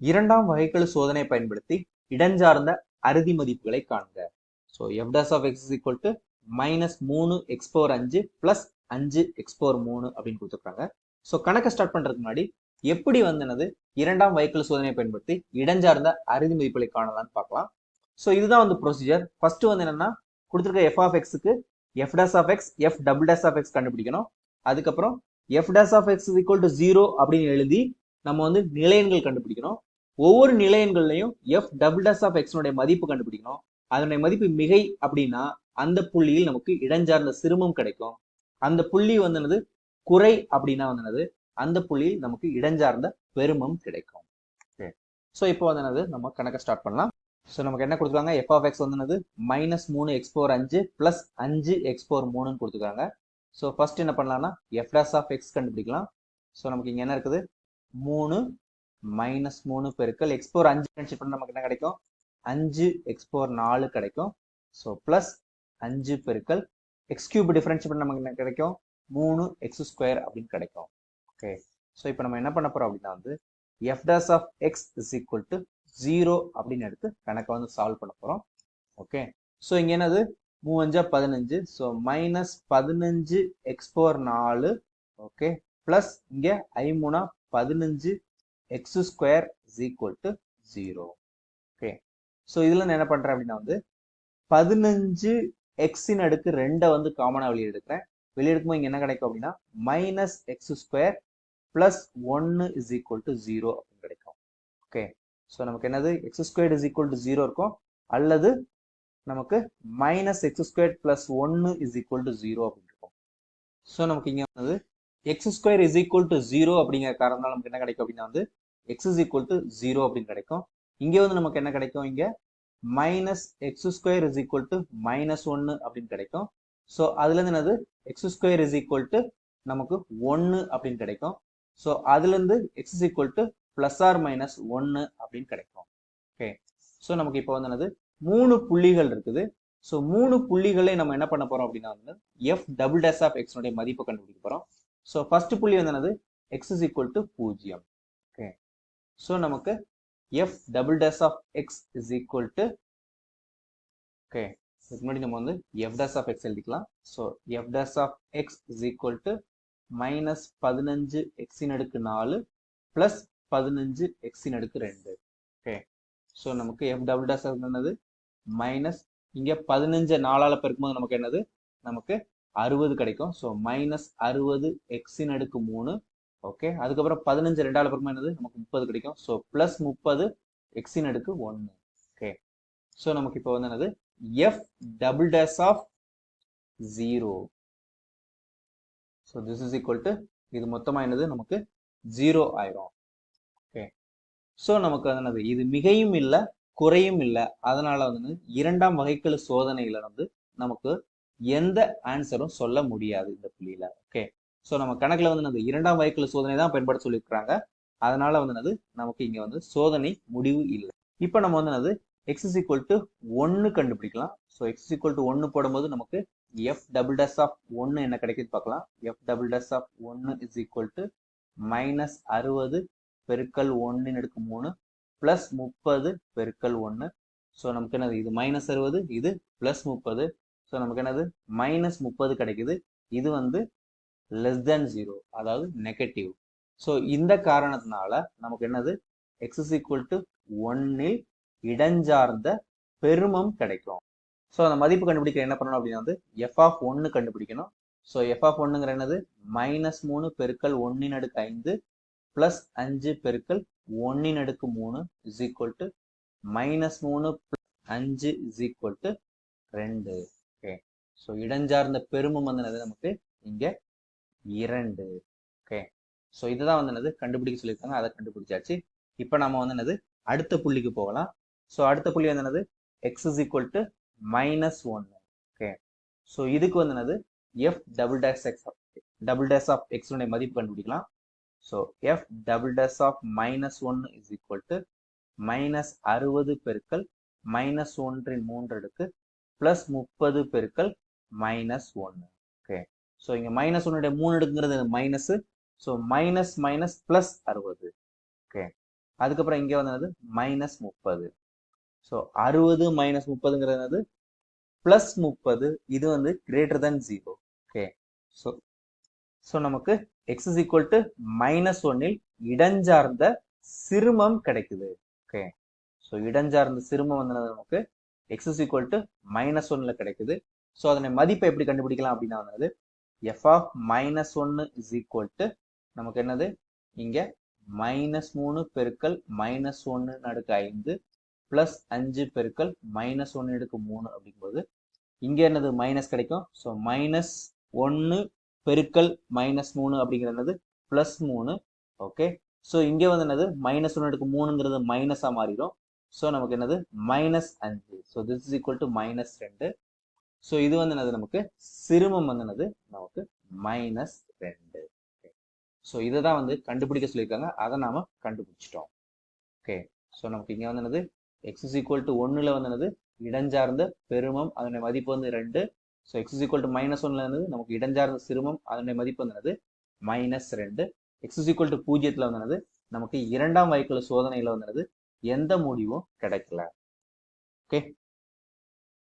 இரண்டாம் வகைக்கெழு சோதனை பயன்படுத்தி இடஞ்சார்ந்த அறுதி மதிப்புகளை காண்க. So f dash of x is equal to minus மூணு எக்ஸ் பவர் அஞ்சு பிளஸ் அஞ்சு எக்ஸ் பவர் மூணு அப்படின்னு கொடுத்துருக்காங்க. ஸோ கணக்கை ஸ்டார்ட் பண்ணுறதுக்கு முன்னாடி எப்படி வந்தனது இரண்டாம் வகைக்கெழு சோதனையை பயன்படுத்தி இடஞ்சார்ந்த அறுதி மதிப்புகளை காணலாம்னு பார்க்கலாம். ஸோ இதுதான் வந்து ப்ரொசீஜர் ஃபர்ஸ்ட் வந்து என்னன்னா கொடுத்துருக்க எஃப் ஆஃப் எக்ஸுக்கு f dash of x f double dash of x கண்டுபிடிக்கணும். அதுக்கப்புறம் f dash of x equal to zero அப்படின்னு எழுதி நம்ம வந்து நிலையன்கள் கண்டுபிடிக்கணும் ஒவ்வொரு நிலையன்கள்லையும் எஃப் டபுள் டேஸ் ஆஃப் எக்ஸ்னுடைய மதிப்பு கண்டுபிடிக்கணும் அதனுடைய மதிப்பு மிகை அப்படின்னா அந்த புள்ளியில் நமக்கு இடஞ்சார்ந்த சிறுமம் கிடைக்கும். அந்த புள்ளி வந்து குறை அப்படின்னா வந்து அந்த புள்ளியில் நமக்கு இடஞ்சார்ந்த பெருமம் கிடைக்கும். ஸோ இப்போ வந்து நம்ம கணக்கை ஸ்டார்ட் பண்ணலாம். ஸோ நமக்கு என்ன கொடுத்துருக்காங்க? எஃப் ஆஃப் எக்ஸ் வந்து மைனஸ் மூணு எக்ஸ் ஃபோர் அஞ்சு பிளஸ் அஞ்சு எக்ஸ் ஃபோர் மூணுன்னு கொடுத்துருக்காங்க. ஸோ ஃபர்ஸ்ட் என்ன பண்ணலாம்னா எஃப் டேஸ் ஆஃப் எக்ஸ் கண்டுபிடிக்கலாம். ஸோ நமக்கு இங்கே என்ன இருக்குது? மூணு மைனஸ் மூணு பெருக்கல் எக்ஸ்போர் அஞ்சு கன்சிட் பண்ண நமக்கு என்ன கிடைக்கும்? அஞ்சு எக்ஸ்போர் நாலு கிடைக்கும். ஸோ ப்ளஸ் அஞ்சு பெருக்கல் எக்ஸ் கியூப் டிஃபரன்ஷியேட் பண்ண நமக்கு என்ன கிடைக்கும்? மூணு எக்ஸ் ஸ்கொயர் அப்படின்னு கிடைக்கும். ஓகே ஸோ இப்போ நம்ம என்ன பண்ண போறோம் அப்படின்னா வந்து f dash of x is equal to zero அப்படின்னு எடுத்து கணக்கை வந்து சால்வ் பண்ண போறோம். ஓகே ஸோ இங்கே என்னது? மூவஞ்சா பதினஞ்சு. ஸோ மைனஸ் பதினஞ்சு எக்ஸ்போர் நாலு. ஓகே ப்ளஸ் இங்கே ஐமூணா பதினஞ்சு x square is equal to zero okay so இதில் நான் என்ன பண்ணுறேன் அப்படின்னா வந்து பதினஞ்சு எக்ஸின் அடுக்கு ரெண்டை வந்து காமனாக வெளியெடுக்கிறேன். வெளியெடுக்கும்போது இங்கே என்ன கிடைக்கும் அப்படின்னா மைனஸ் எக்ஸ் ஸ்கொயர் பிளஸ் ஒன்னு இஸ் ஈக்குவல் டு ஜீரோ அப்படின்னு கிடைக்கும். ஓகே ஸோ நமக்கு என்னது? X square is equal to zero இருக்கும். அல்லது நமக்கு மைனஸ் எக்ஸ் ஸ்கொயர் பிளஸ் ஒன்னு இஸ் ஈக்குவல் டு ஜீரோ அப்படின்னு இருக்கும். ஸோ நமக்கு இங்கே வந்து x square is equal to zero அப்படிங்கிற காரணம் நமக்கு என்ன கிடைக்கும் அப்படின்னா வந்து x is equal to zero அப்படின்னு கிடைக்கும். இங்கே வந்து நமக்கு என்ன கிடைக்கும் இங்க? Minus x square is equal to minus ஒன்னு அப்படின்னு கிடைக்கும். ஸோ அதுல இருந்து என்னது? X square is equal to நமக்கு ஒன்னு அப்படின்னு கிடைக்கும். ஸோ அதுல இருந்து x is equal to plus or minus ஒன்னு அப்படின்னு கிடைக்கும். ஓகே ஸோ நமக்கு இப்போ வந்து என்னது? மூணு புள்ளிகள் இருக்குது. ஸோ மூணு புள்ளிகளை நம்ம என்ன பண்ண போறோம் அப்படின்னா வந்து எஃப் டபுள் டேஸ் ஆஃப் எக்ஸ்னுடைய மதிப்பை கண்டுபிடிக்க போறோம். ஸோ ஃபர்ஸ்ட் புள்ளி வந்து என்னது? எக்ஸ் இஸ் ஈக்குவல் டு பூஜ்ஜியம். ஓகே ஸோ நமக்கு f double dash of x is equal to okay இதுக்கு முன்னாடி நம்ம வந்து எஃப் டேஸ் ஆஃப் எக்ஸ் எழுதிக்கலாம். So f dash of x is equal to minus பதினஞ்சு எக்ஸின் அடுக்கு நாலு ப்ளஸ் பதினஞ்சு எக்ஸின் அடுக்கு ரெண்டு. ஓகே ஸோ நமக்கு எஃப் டபுள் டேஸ் என்னது? மைனஸ் இங்கே பதினஞ்சு நாளால் பெருக்கும்போது நமக்கு என்னது? நமக்கு அறுபது கிடைக்கும். ஸோ மைனஸ் அறுபது எக்ஸின் அடுக்கு மூணு. ஓகே அதுக்கப்புறம் பதினஞ்சு ரெண்டாவது பக்கமாக என்னது? நமக்கு முப்பது கிடைக்கும். ஸோ பிளஸ் முப்பது எக்ஸின் அடுக்கு ஒன்று. ஓகே ஸோ நமக்கு இப்போ வந்து என்னது? F double dash of zero so this is equal to இது மொத்தமாக என்னது? நமக்கு ஜீரோ ஆயிரும். ஓகே ஸோ நமக்கு வந்து என்னது? இது மிகையும் இல்லை குறையும் இல்லை. அதனால வந்து இரண்டாம் வகைக்கெழு சோதனையில வந்து நமக்கு எந்த ஆன்சரும் சொல்ல முடியாது இந்த புள்ளியில. ஓகே ஸோ நம்ம கணக்குல வந்து என்னது? இரண்டாம் வகைக்கெழு சோதனை தான் பயன்படுத்த சொல்லியிருக்கிறாங்க. அதனால வந்து என்னது? நமக்கு இங்க வந்து சோதனை முடிவு இல்லை. இப்போ நம்ம வந்து என்னது? எக்ஸ் இஸ் ஈக்குவல் டு ஒன்னு கண்டுபிடிக்கலாம். ஸோ எக்ஸ் ஈக்குவல் டு ஒன்னு போடும்போது நமக்கு எஃப் டபுள் டஸ் ஆஃப் ஒன்னு என்ன கிடைக்குது பார்க்கலாம். எஃப் டபுள் டஸ் ஆஃப் ஒன்னு இஸ் ஈக்குவல் டு மைனஸ் அறுபது பெருக்கல் ஒன்றுன்னு எடுக்கு மூணு பிளஸ் முப்பது பெருக்கல் ஒன்று ஸோ நமக்கு என்னது? இது மைனஸ் அறுபது இது பிளஸ் முப்பது ஸோ நமக்கு என்னது? மைனஸ் முப்பது கிடைக்குது. இது வந்து லெஸ் தேன் ஜீரோ அதாவது நெகட்டிவ் ஸோ இந்த காரணத்தினால நமக்கு என்னது? எக்ஸஸ் ஈக்குவல் டு ஒன்னில் இடஞ்சார்ந்த பெருமம் கிடைக்கும். ஸோ அந்த மதிப்பு கண்டுபிடிக்க என்ன பண்ணணும் அப்படின்னா வந்து எஃப் ஆஃப் ஒன்று கண்டுபிடிக்கணும். ஸோ எஃப் ஆஃப் ஒன்றுங்கிற என்னது? மைனஸ் மூணு பெருக்கல் ஒன்னின் அடுக்கு ஐந்து பிளஸ் அஞ்சு பெருக்கல் ஒன்னின் அடுக்கு மூணு இஸ் ஈக்குவல் டு மைனஸ் மூணு அஞ்சு இஸ் ஈக்குவல் டு ரெண்டு. ஓகே. ஸோ இடஞ்சார்ந்த பெருமம் வந்து நமக்கு இங்கே இரண்டு. ஓகே. ஸோ இதுதான் வந்து என்னது? கண்டுபிடிக்க சொல்லியிருக்காங்க. அதை கண்டுபிடிச்சாச்சு. இப்போ நம்ம வந்து என்னது? அடுத்த புள்ளிக்கு போகலாம். ஸோ அடுத்த புள்ளி வந்து என்னது? X is equal to minus ஒன்று ஓகே. ஸோ இதுக்கு வந்து என்னது? F double dash x double dash of எக்ஸுடைய மதிப்பு கண்டுபிடிக்கலாம். So f double dash of minus ஒன்று இஸ் ஈக்குவல் டு மைனஸ் அறுபது பெருக்கள் மைனஸ் ஒன்றின் மூன்று அடுக்கு பிளஸ் முப்பது பெருக்கள் மைனஸ் ஒன்று ஓகே ஸோ இங்கே மைனஸ் ஒன்னுடைய மூணு எடுக்குங்கிறது minus so minus minus plus அறுபது. ஓகே அதுக்கப்புறம் இங்கே வந்தது மைனஸ் முப்பது. ஸோ அறுபது மைனஸ் முப்பதுங்கிறது என்னது? ப்ளஸ் முப்பது. இது வந்து greater than zero okay so so நமக்கு x is equal to minus ஒன்னில் இடஞ்சார்ந்த சிறுமம் கிடைக்குது. ஓகே ஸோ இடஞ்சார்ந்த சிறுமம் வந்து நமக்கு? எக்ஸஸ் ஈக்குவல் டு மைனஸ் ஒன்னில் கிடைக்குது. ஸோ அதனை மதிப்பை எப்படி கண்டுபிடிக்கலாம் அப்படின்னா வந்து எஃப் ஆஃப் மைனஸ் ஒன்று இஸ் ஈக்குவல் டு நமக்கு என்னது? இங்கே மைனஸ் மூணு பெருக்கல் மைனஸ் ஒன்னு நடுக்கு ஐந்து ப்ளஸ் அஞ்சு பெருக்கல் மைனஸ் ஒன்று எடுக்கு மூணு அப்படிங்கும்போது இங்கே என்னது? மைனஸ் கிடைக்கும். ஸோ மைனஸ் ஒன்று பெருக்கல் மைனஸ் மூணு அப்படிங்கிறது ப்ளஸ் மூணு. ஓகே ஸோ இங்கே வந்து என்னது? மைனஸ் ஒன்று எடுக்கு மூணுங்கிறது மைனஸாக மாறிடும். ஸோ நமக்கு என்னது? மைனஸ் அஞ்சு. So this is equal to minus ரெண்டு. ஸோ இது வந்து என்னது நமக்கு? சிறுமம் வந்து என்னது? நமக்கு மைனஸ் ரெண்டு. ஸோ இதை தான் வந்து கண்டுபிடிக்க சொல்லியிருக்காங்க. அதை நாம் கண்டுபிடிச்சிட்டோம். ஓகே ஸோ நமக்கு இங்கே வந்து என்னது? எக்ஸ் இஸ் ஈக்குவல் டு ஒன்றில் வந்து என்னது? இடஞ்சார்ந்த பெருமம் அதனுடைய மதிப்பு வந்து ரெண்டு. So x is equal to minus ஒன்றில் இருந்தது நமக்கு இடஞ்சார்ந்த சிறுமம் அதனுடைய மதிப்பு வந்து என்னது? மைனஸ் ரெண்டு. எக்ஸ் இஸ் ஈக்குவல் டு பூஜ்ஜியத்தில் வந்து என்னது? நமக்கு இரண்டாம் வாய்க்குள்ள சோதனையில் வந்து என்னது? எந்த முடிவும் கிடைக்கல. ஓகே